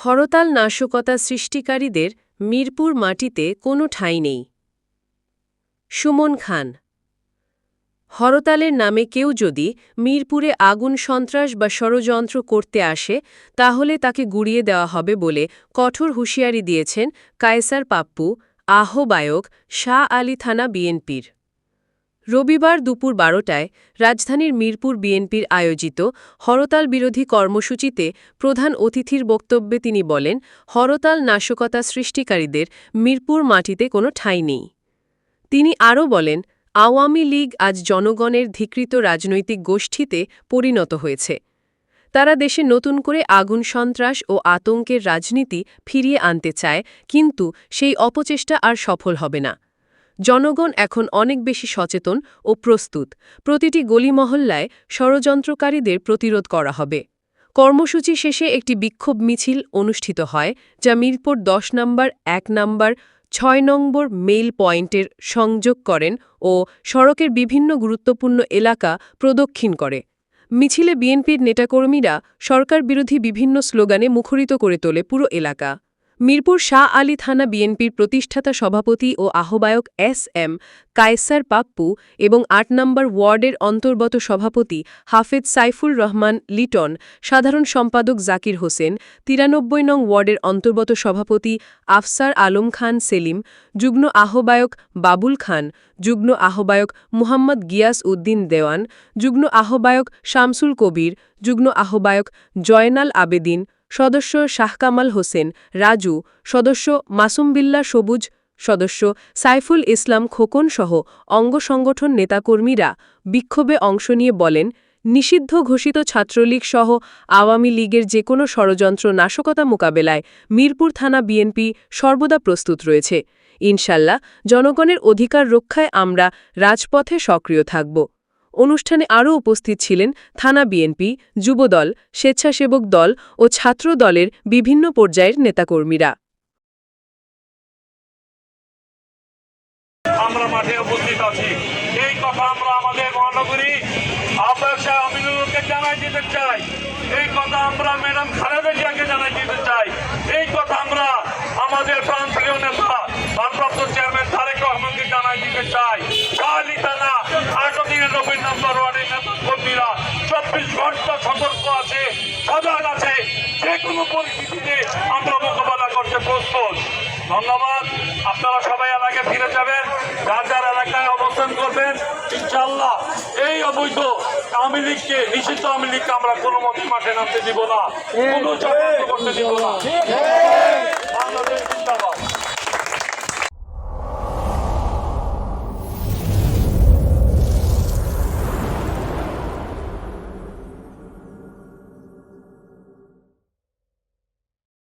হরতাল নাশকতা সৃষ্টিকারীদের মিরপুর মাটিতে কোনো ঠাঁই নেই। সুমন খান, হরতালের নামে কেউ যদি মিরপুরে আগুন সন্ত্রাস বা ষড়যন্ত্র করতে আসে, তাহলে তাকে গুড়িয়ে দেওয়া হবে বলে কঠোর হুঁশিয়ারি দিয়েছেন কায়সার পাপ্পু, আহ্বায়ক শাহ আলী থানা বিএনপির। রবিবার দুপুর বারোটায় রাজধানীর মিরপুর বিএনপির আয়োজিত হরতাল বিরোধী কর্মসূচিতে প্রধান অতিথির বক্তব্যে তিনি বলেন, হরতাল নাশকতা সৃষ্টিকারীদের মিরপুর মাটিতে কোনো ঠাঁই নেই। তিনি আরও বলেন, আওয়ামী লীগ আজ জনগণের ধিকৃত রাজনৈতিক গোষ্ঠীতে পরিণত হয়েছে। তারা দেশে নতুন করে আগুন সন্ত্রাস ও আতঙ্কের রাজনীতি ফিরিয়ে আনতে চায়, কিন্তু সেই অপচেষ্টা আর সফল হবে না। জনগণ এখন অনেক বেশি সচেতন ও প্রস্তুত। প্রতিটি গলিমহল্লায় ষড়যন্ত্রকারীদের প্রতিরোধ করা হবে। কর্মসূচি শেষে একটি বিক্ষোভ মিছিল অনুষ্ঠিত হয়, যা মিরপুর দশ নম্বর, এক নম্বর, ছয় নম্বর মেইল পয়েন্টের সংযোগ করেন ও সড়কের বিভিন্ন গুরুত্বপূর্ণ এলাকা প্রদক্ষিণ করে। মিছিলে বিএনপির নেতাকর্মীরা সরকার বিরোধী বিভিন্ন স্লোগানে মুখরিত করে তোলে পুরো এলাকা। মিরপুর শাহ আলী থানা বিএনপির প্রতিষ্ঠাতা সভাপতি ও আহ্বায়ক এস এম কায়সার পাপ্পু এবং আট নম্বর ওয়ার্ডের অন্তর্গত সভাপতি হাফেজ সাইফুল রহমান লিটন, সাধারণ সম্পাদক জাকির হোসেন, তিরানব্বই নং ওয়ার্ডের অন্তর্গত সভাপতি আফসার আলম খান সেলিম, যুগ্ম আহ্বায়ক বাবুল খান, যুগ্ম আহ্বায়ক মুহাম্মদ গিয়াস উদ্দিন দেওয়ান, যুগ্ম আহ্বায়ক শামসুল কবির, যুগ্ম আহ্বায়ক জয়নাল আবেদিন সদস্য শাহ কামাল হোসেন, রাজু, সদস্য মাসুম বিল্লা সবুজ, সদস্য সাইফুল ইসলাম খোকন সহ অঙ্গ সংগঠন নেতাকর্মীরা বিক্ষোভে অংশ নিয়ে বলেন, নিষিদ্ধ ঘোষিত ছাত্রলীগ সহ আওয়ামী লীগের যে কোনো ষড়যন্ত্র নাশকতা মোকাবেলায় মিরপুর থানা বিএনপি সর্বদা প্রস্তুত রয়েছে। ইনশাল্লাহ, জনগণের অধিকার রক্ষায় আমরা রাজপথে সক্রিয় থাকব। অনুষ্ঠানে আরও উপস্থিত ছিলেন থানা বিএনপি, যুবদল, স্বেচ্ছাসেবক দল ও ছাত্র দলের বিভিন্ন পর্যায়ের নেতাকর্মীরা। আমাদের নেতা, ভারপ্রাপ্ত চেয়ারম্যান তারেক রহমানকে জানাই দিতে চাই। চব্বিশ ঘণ্টা সতর্ক আছে সজাগ আছে। যে কোনো পরিস্থিতিতে আমরা মোকাবেলা করতে প্রস্তুত। ধন্যবাদ। আপনারা সবাই এলাকায় ফিরে যাবেন। যার যার এলাকায় অবস্থান করবেন ইনশাল্লাহ এই অবৈধ আওয়ামী লীগকে নিষিদ্ধ আওয়ামী লীগকে আমরা কোনো মতে মাঠে নামতে দিব না। কোনো করতে দিব না।